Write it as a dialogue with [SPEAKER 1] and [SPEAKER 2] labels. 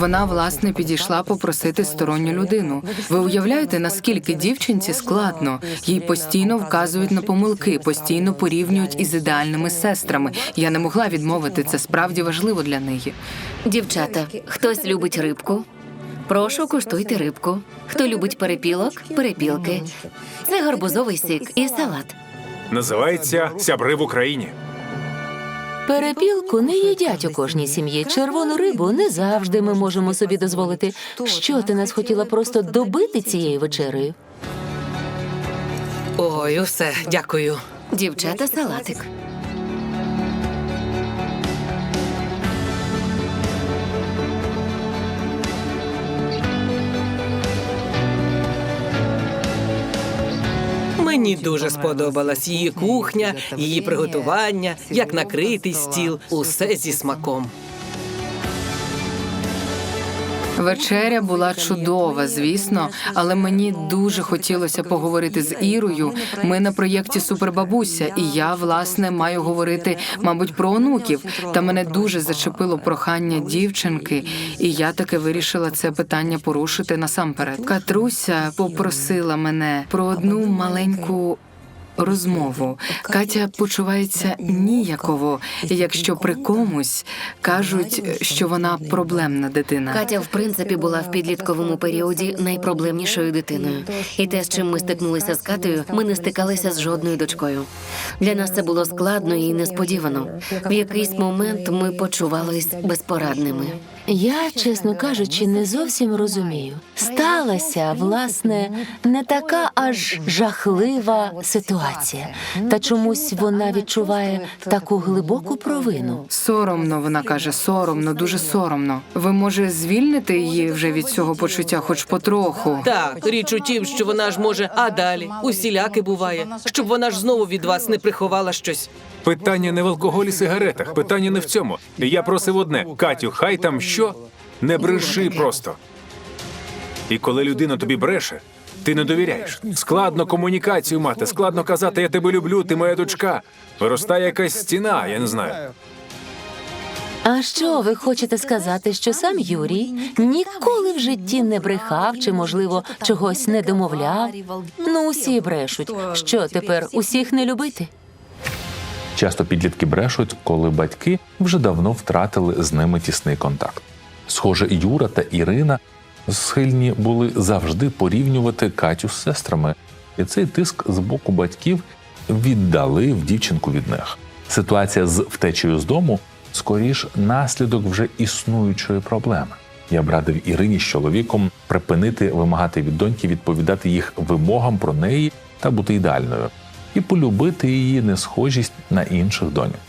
[SPEAKER 1] Вона власне підійшла попросити сторонню людину. Ви уявляєте, наскільки дівчинці складно? Їй постійно вказують на помилки, постійно порівнюють із ідеальними сестрами. Я не могла відмовити. Це справді важливо для неї.
[SPEAKER 2] Дівчата, хтось любить рибку. Прошу, куштуйте рибку. Хто любить перепілок, перепілки. Це гарбузовий сік і салат.
[SPEAKER 3] Називається Сябри в Україні.
[SPEAKER 4] Перепілку не їдять у кожній сім'ї. Червону рибу не завжди ми можемо собі дозволити. Що ти нас хотіла просто добити цією вечерею?
[SPEAKER 5] Ой, усе, дякую.
[SPEAKER 2] Дівчата, салатик.
[SPEAKER 5] Мені дуже сподобалась її кухня, її приготування, як накритий стіл, усе зі смаком.
[SPEAKER 1] Вечеря була чудова, звісно, але мені дуже хотілося поговорити з Ірою. Ми на проєкті Супербабуся, і я власне маю говорити, мабуть, про онуків. Та мене дуже зачепило прохання дівчинки, і я таки вирішила це питання порушити насамперед. Катруся попросила мене про одну маленьку. Розмову Катя почувається ніяково, якщо при комусь кажуть, що вона проблемна дитина.
[SPEAKER 2] Катя, в принципі, була в підлітковому періоді найпроблемнішою дитиною. І те, з чим ми стикнулися з Катею, ми не стикалися з жодною дочкою. Для нас це було складно і несподівано. В якийсь момент ми почувались безпорадними.
[SPEAKER 4] Я, чесно кажучи, не зовсім розумію. Сталася, власне, не така аж жахлива ситуація, та чомусь вона відчуває таку глибоку провину.
[SPEAKER 1] Соромно, вона каже, соромно, дуже соромно. Ви може звільните її вже від цього почуття, хоч потроху.
[SPEAKER 5] Так, річ у тім, що вона ж може, а далі усіляки буває, щоб вона ж знову від вас не приховала щось.
[SPEAKER 3] Питання не в алкоголі сигаретах, питання не в цьому. Я просив одне: Катю, хай там що, не бреши просто. І коли людина тобі бреше, ти не довіряєш. Складно комунікацію мати, складно казати, я тебе люблю, ти моя дочка. Виростає якась стіна, я не знаю.
[SPEAKER 4] А що ви хочете сказати, що сам Юрій ніколи в житті не брехав чи, можливо, чогось не домовляв? Ну, усі брешуть. Що тепер усіх не любити?
[SPEAKER 6] Часто підлітки брешуть, коли батьки вже давно втратили з ними тісний контакт. Схоже, Юра та Ірина схильні були завжди порівнювати Катю з сестрами, і цей тиск з боку батьків віддалив дівчинку від них. Ситуація з втечею з дому скоріш наслідок вже існуючої проблеми. Я б радив Ірині з чоловіком припинити вимагати від доньки відповідати їх вимогам про неї та бути ідеальною, і полюбити її несхожість на інших доньок.